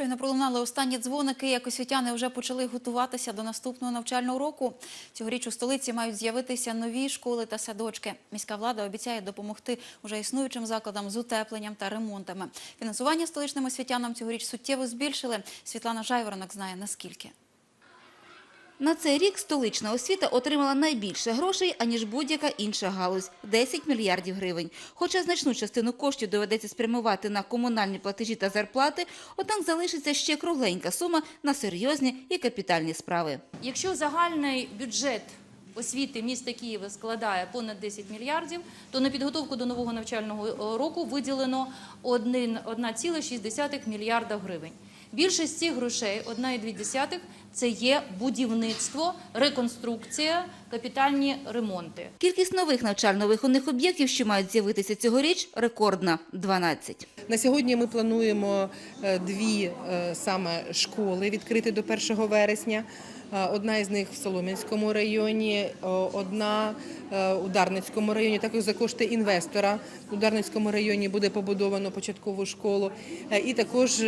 Щойно пролунали останні дзвоники, як освітяни вже почали готуватися до наступного навчального року. Цьогоріч у столиці мають з'явитися нові школи та садочки. Міська влада обіцяє допомогти уже існуючим закладам з утепленням та ремонтами. Фінансування столичним освітянам цьогоріч суттєво збільшили. Світлана Жайворонок знає наскільки. На цей рік столична освіта отримала найбільше грошей, аніж будь-яка інша галузь – 10 мільярдів гривень. Хоча значну частину коштів доведеться спрямувати на комунальні платежі та зарплати, однак залишиться ще кругленька сума на серйозні і капітальні справи. Якщо загальний бюджет освіти міста Києва складає понад 10 мільярдів, то на підготовку до нового навчального року виділено 1 1,6 мільярда гривень. Більшість цих грошей, 1,2 – це є будівництво, реконструкція, капітальні ремонти. Кількість нових навчально-виховних об'єктів, що мають з'явитися цьогоріч, рекордна – 12. На сьогодні ми плануємо е, дві е, саме школи відкрити до 1 вересня. Е, Одна із них в Солом'янському районі, одна у Дарницькому районі. Також за кошти інвестора у Дарницькому районі буде побудовано початкову школу. І також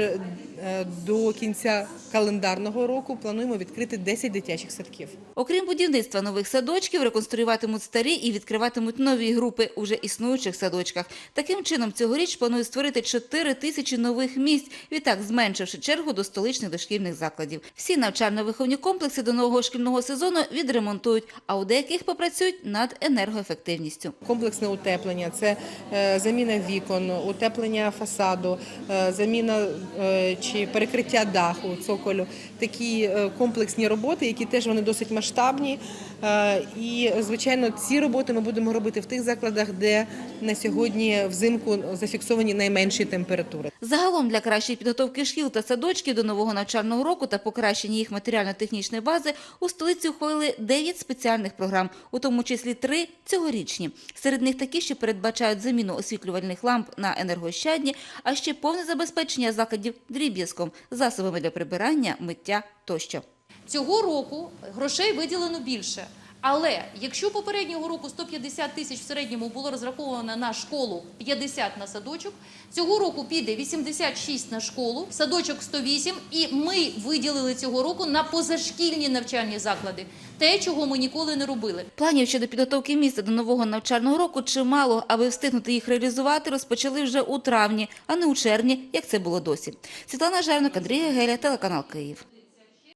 до кінця календарного року плануємо відкрити 10 дитячих садків. Окрім будівництва нових садочків, реконструюватимуть старі і відкриватимуть нові групи у вже існуючих садочках. Таким чином, цьогоріч планують створити 4 тисячі нових місць, відтак зменшивши чергу до столичних дошкільних закладів. Всі навчально-виховні комплекси до нового шкільного сезону відремонтують, а у деяких попрацюють над енергоефективністю. Комплексне утеплення це е, заміна вікон, утеплення фасаду, е, заміна е, чи перекриття даху, цоколю. Такі комплексні роботи, які теж вони досить масштабні. І, звичайно, ці роботи ми будемо робити в тих закладах, де на сьогодні взимку зафіксовані найменші температури. Загалом для кращої підготовки шкіл та садочків до нового навчального року та покращення їх матеріально-технічної бази у столиці ухвалили 9 спеціальних програм, у тому числі 3 цьогорічні. Серед них такі, що передбачають заміну освітлювальних ламп на енергощадні, а ще повне забезпечення закладів дріб'язком, засобами для прибирання, миття тощо. Цього року грошей виділено більше. Але якщо попереднього року 150 тисяч в середньому було розраховано на школу, 50 на садочок, цього року піде 86 на школу, садочок 108, і ми виділили цього року на позашкільні навчальні заклади. Те, чого ми ніколи не робили. Планів щодо підготовки міста до нового навчального року чимало, аби встигнути їх реалізувати, розпочали вже у травні, а не у червні, як це було досі. Світлана Жернок, Андрій Геля, телеканал Київ.